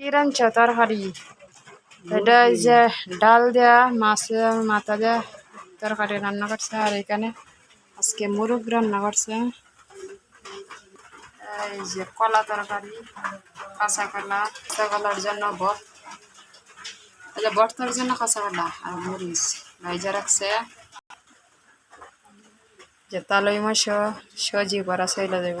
কি রাঁধছ তরকারি এটা এই যে ডাল দেয়া মাছের মাথা দেয়া, তরকারি রান্না করছে। আর এখানে আজকে মুরগ রান্না করছে। এই যে কলা তরকারি, কাঁচা কলা, কাঁচা কলার জন্য বট। এই যে বটতার জন্য কাঁচা কলা আর মরিচ ভাইজা রাখছে। যে তালই মাছ সজি করা চলে যাব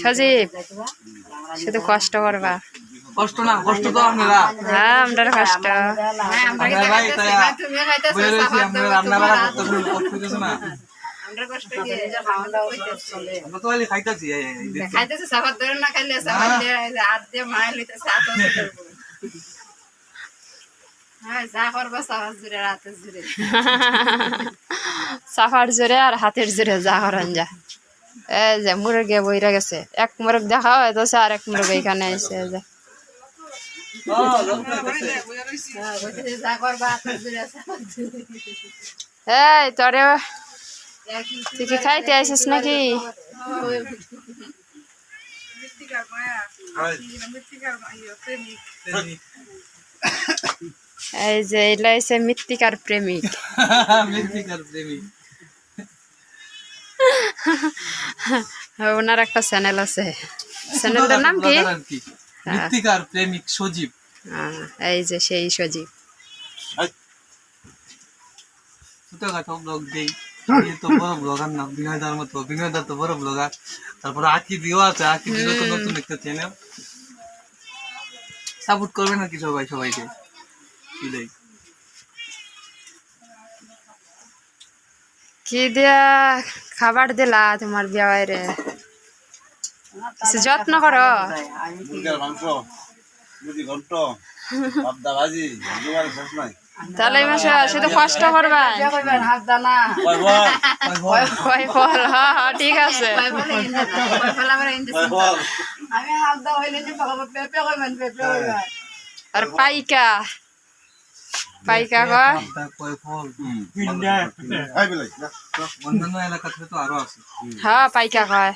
সজীব শুধু কষ্ট করবা। কষ্ট না কষ্ট তো আপনারা। হ্যাঁ আমরা কষ্ট। হ্যাঁ, আমরা না। কষ্ট সাবান ধরে না হ্যাঁ যা করব সাবান জুড়ে রাতে জুড়ে। সাফার জোরে আর হাতের জোরে যা করেন যা এই যে মুরগে বইরা গেছে। এক মুরগ দেখা হয় তো আর এক মুরগ এখানে এসে যে। এই তোরে তুই কি খাইতে আইসিস নাকি? হয়। এই যে এলা এসে মৃত্তিকার প্রেমিক। মৃত্তিকার প্রেমী। ওনার একটা চ্যানেল আছে। চ্যানেলটার নাম কি? মৃত্তিকার প্রেমিক সজীব। এই যে সেই সজীব। ছোটখাটো ব্লগ দেই। তো বড় ব্লগার না বিনয়দার মতো। বিনয়দার তো বড় ব্লগার তারপরে আকি দিও আছে। আকি দিও তো নতুন একটা চ্যানেল সাপোর্ট করবে নাকি সবাই? সবাইকে। কি দিয়া খাবার দিলা তোমার বিয়ে রে যত্ন করো। তাহলে এই মাসে শুধু কষ্ট করবা। ফল ঠিক আছে। আর পাইকা। পাইকা কয় আছে। হ্যাঁ পাইকা কয়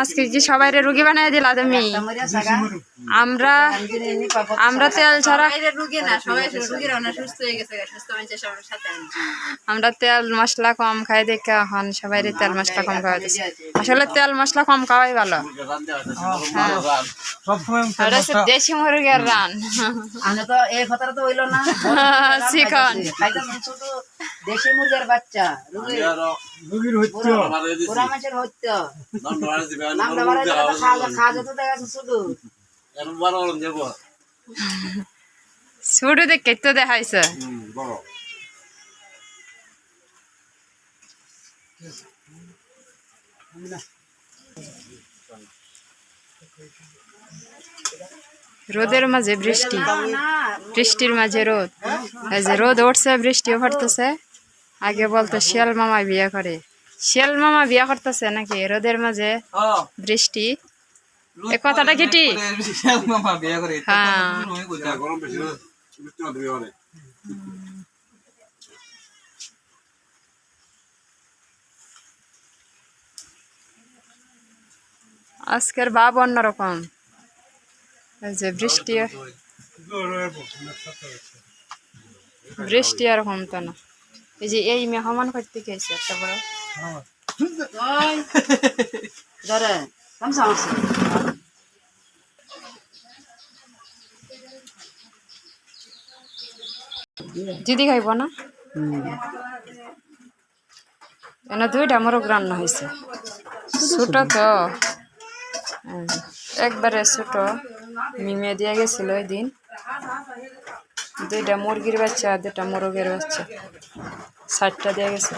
আজকে সবাই রুগী বানাই দিলা তুমি আমরা আমরা তেল ছাড়া বাইরে রুগী না সবাই রুগীরা না সুস্থ হয়ে গেছে সুস্থ মানুষের সবার সাথে আনছি। আমরা তেল মশলা কম খাই দেখে এখন সবাই তেল মশলা কম খাওয়া দিচ্ছে আসলে তেল মশলা কম খাওয়াই ভালো। দেশি মুরগের রান। আমি দেশি মুরগির বাচ্চা রুগীর মাছের নামটা বাড়াই খাওয়া খাওয়া যেত দেখা যাচ্ছে শুধু। তো দেখাইছে। রোদের মাঝে বৃষ্টি। বৃষ্টির মাঝে রোদ। রোদ উঠছে বৃষ্টিও পড়তেছে। আগে বলতো শিয়াল মামা বিয়ে করে। শিয়াল মামা বিয়ে করতেছে নাকি? রোদের মাঝে বৃষ্টি। এ কথাটা কি ঠিক? হ্যাঁ। আজকের ভাব অন্যরকম। এই যে বৃষ্টি বৃষ্টি আর কমতো না। এই যে এই মেহমান করতে গেছে একটা বড়। ধরে দিদি খাইব না? এনে দুইটা মোরগ রান্না হয়েছে ছোট তো। একবারে ছোট। মিমে দিয়ে গেছিল ওই দিন। দুইটা মুরগির বাচ্চা আর দুটা মোরগের বাচ্চা। ষাটটা দিয়ে গেছে।